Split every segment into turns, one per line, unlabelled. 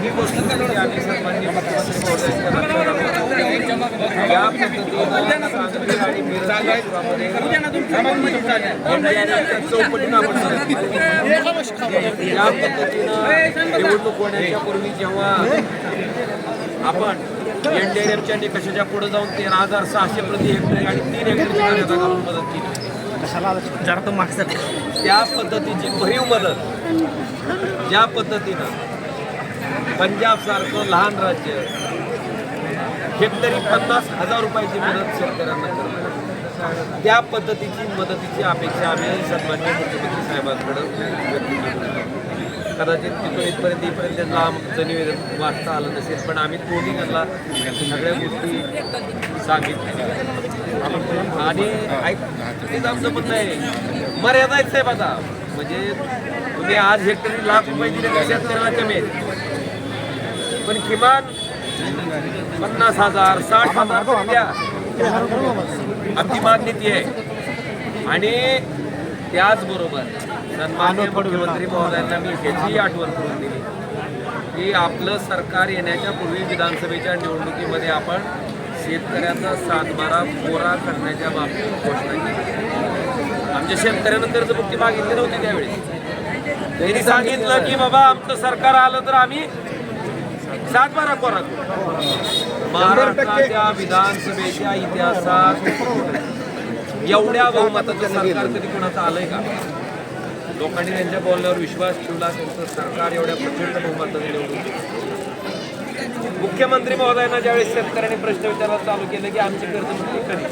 ही गोष्ट या पद्धतीनं चौपटीनं आपण या पद्धतीनं निवडणूक होण्याच्या पूर्वी जेव्हा आपण एनडीआरएफच्या निकषाच्या पुढे जाऊन तेरा हजार सहाशे प्रति हेक्टर आणि तीन हेक्टरची मदत केली.
जरा तो मागचा
त्या पद्धतीची भरीव मदत. ज्या पद्धतीनं पंजाब सारखं लहान राज्य हेक्टरी पन्नास हजार रुपयाची मदत शेतकऱ्यांना करतं त्या पद्धतीची मदतीची अपेक्षा आम्ही सन्मान्य मुख्यमंत्री साहेबांकडे व्यक्त केली. कदाचित तिथून इथपर्यंत येईपर्यंत त्यांना आमचं निवेदन वाचता आलं नसेल पण आम्ही दोन्ही त्यांना सगळ्या गोष्टी सांगितल्या. आणि म्हणणं आहे. मर्यादा आहेत साहेब आता. म्हणजे तुम्ही आज हेक्टरी लाख रुपये दिले तर शेतकऱ्याला कमी आहेत. पण किमान पन्नास हजार साठ हजार द्या. आमची मागणी ती आहे. आणि त्याचबरोबर सन्मान्य मुख्यमंत्री महोदयांना मी ह्याची आठवण करून दिली. की आपलं सरकार येण्याच्या पूर्वी विधानसभेच्या निवडणुकीमध्ये आपण शेतकऱ्याचा सातबारा कोरा करण्याच्या बाबतीत घोषणा केली. आमच्या शेतकऱ्यानं कर्जमुक्ती मागितली नव्हती त्यावेळी. त्यांनी सांगितलं की बाबा आमचं सरकार आलं तर आम्ही सातबारा कोरा. महाराष्ट्राच्या विधानसभेच्या इतिहासात एवढ्या बहुमताचं सरकार कधी कोणाचं आलंय का? लोकांनी त्यांच्या बोलण्यावर विश्वास ठेवला त्यांचं सरकार एवढ्या प्रचंड बहुमताने निवडून मुख्यमंत्री महोदयांना ज्यावेळेस शेतकऱ्यांनी प्रश्न विचारायला चालू केलं की आमची कर्जमुक्ती कधी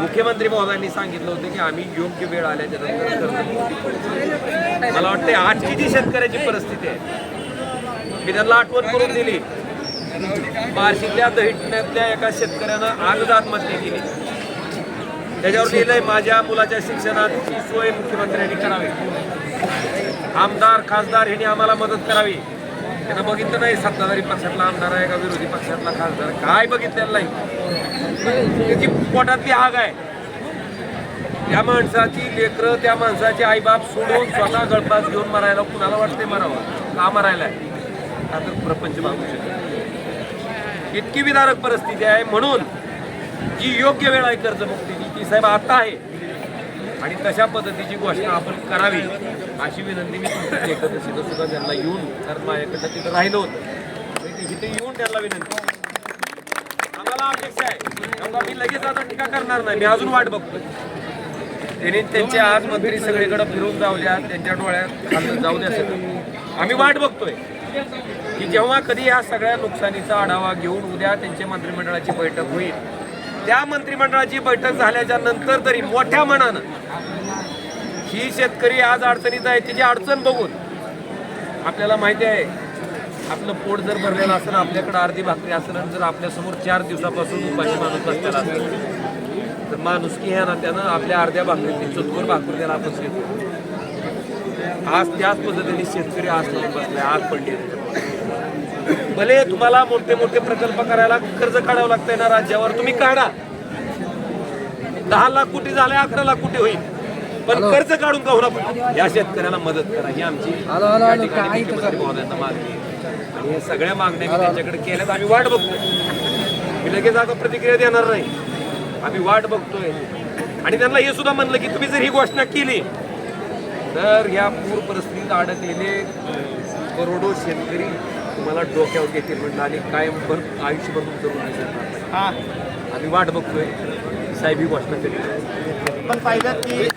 मुख्यमंत्री महोदयांनी सांगितलं होतं की आम्ही योग्य वेळ आल्याच्यानंतर कर्जमुक्ती मला वाटते आजची जी शेतकऱ्याची परिस्थिती आहे मी त्यांना आठवण करून दिली. बार्शीतल्या दहिटण्यातल्या एका शेतकऱ्यानं आज आत्महत्या केली. त्याच्यावर लिहिलंय माझ्या मुलाच्या शिक्षणाची सोय मुख्यमंत्र्यांनी करावी. आमदार खासदार ह्यांनी आम्हाला मदत करावी. त्यांना बघितलं नाही सत्ताधारी पक्षातला आमदार आहे का विरोधी पक्षातला खासदार? काय बघितलेलं नाही. त्याची पोटातली आग आहे. त्या माणसाची लेकरं त्या माणसाचे आईबाप सोडून स्वतः गळपास घेऊन मरायला कुणाला वाटते मरावं का मरायला? का तर प्रपंच मागू शकत इतकी विदारक परिस्थिती आहे म्हणून जी योग्य वेळ आहे कर्जमुक्तीची ती साहेब आता आहे. आणि तशा पद्धतीची घोषणा आपण करावी अशी विनंती मी तुमच्या एकत्र तिथं सुद्धा त्यांना येऊन कारण माझ्याकडनं तिथं राहिलो होतं. तिथे येऊन त्यांना विनंती आम्हाला अपेक्षा आहे. तेव्हा मी लगेच आता टीका करणार नाही. मी अजून वाट बघतोय. त्यांनी त्यांचे आज मंत्री सगळीकडे फिरून जाऊ द्या त्यांच्या डोळ्यात जाऊ द्या सगळं. आम्ही वाट बघतोय. की जेव्हा कधी ह्या सगळ्या नुकसानीचा आढावा घेऊन उद्या त्यांच्या मंत्रिमंडळाची बैठक होईल त्या मंत्रिमंडळाची बैठक झाल्याच्यानंतर तरी मोठ्या मनानं ही शेतकरी आज अडचणीत आहे तिची अडचण बघून आपल्याला माहिती आहे आपलं पोट जर भरलेलं असेल आपल्याकडे अर्धी भाकरी असेल आणि जर आपल्यासमोर चार दिवसापासून उपाशी माणूस बसलेला असेल तर माणुसकी ह्या नात्यानं आपल्या अर्ध्या भाकरीची चतुर भाकरी द्यायला आपण स्वीकारतो. आज त्याच पद्धतीने शेतकरी आज लावून बसलाय आज पडली भले तुम्हाला मोठे मोठे प्रकल्प करायला कर्ज काढावं लागतंय ना राज्यावर तुम्ही काढा. दहा लाख कोटी झाले अकरा लाख कोटी होईल. पण कर्ज काढून का होणार या शेतकऱ्याला मदत करा. ही आमची या ठिकाणी मुख्यमंत्री महोदयांना मागणी आहे. आणि या सगळ्या मागण्या मी त्यांच्याकडे केल्यात. आम्ही वाट बघतोय. मी लगेच आता प्रतिक्रिया देणार नाही. आम्ही वाट बघतोय. आणि त्यांना हे सुद्धा म्हणलं की तुम्ही जर ही घोषणा केली तर या पूर परिस्थितीत अडकलेले करोडो शेतकरी तुम्हाला डोक्यावर घेतील म्हणलं आणि कायम भर आयुष्यभर तुमचं ऋण विसरणार नाही. आम्ही वाट बघतोय. साहेब ही घोषणा केली.
पण पाहिलं की